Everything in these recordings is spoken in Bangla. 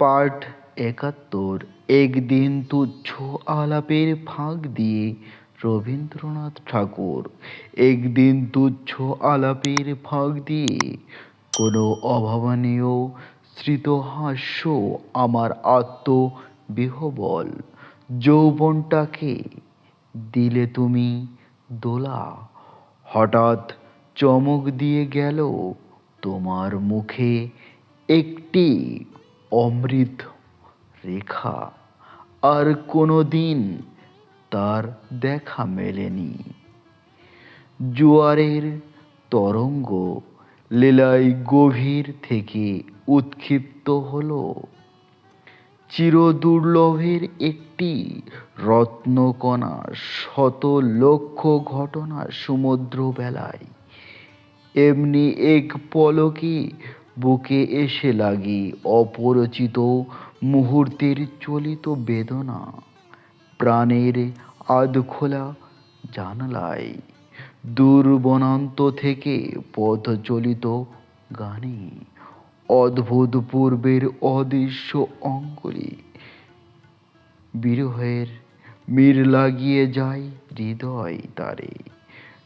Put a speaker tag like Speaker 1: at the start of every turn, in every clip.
Speaker 1: পাঠ একাত্তর। একদিন তুচ্ছ আলাপের ফাঁক দিয়ে রবীন্দ্রনাথ ঠাকুর। একদিন তুচ্ছ আলাপের ফাঁক দিয়ে কোনো অভাবনীয় স্মৃতহাস্য আমার আত্মবিহবল। যৌবনটাকে দিলে তুমি দোলা। হঠাৎ চমক দিয়ে গেল তোমার মুখে একটি অমৃত রেখা আর কোনো দিন তার দেখা মেলেনি। জোয়ারের তরঙ্গ লীলায় গভীর থেকে উৎক্ষিপ্ত হলো। চিরদুর্লভের একটি রত্নকণা শত লক্ষ ঘটনা সমুদ্র বেলায় এমনি এক পলকে বুকে এসে লাগি অপরিচিত মুহূর্তের চলিত বেদনা। প্রাণের আধখোলা জানালায় দূর বনান্ত থেকে পথ চলিত গানে অদ্ভুত পূর্বের অদৃশ্য অঙ্গলি। বিরহের মির লাগিয়ে যায় হৃদয় তারে।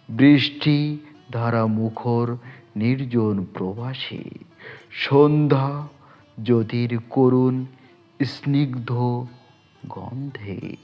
Speaker 1: বৃষ্টি ধারা মুখর নির্জন প্রবাসে। সন্ধ্যা যদির করুণ স্নিগ্ধ গন্ধে।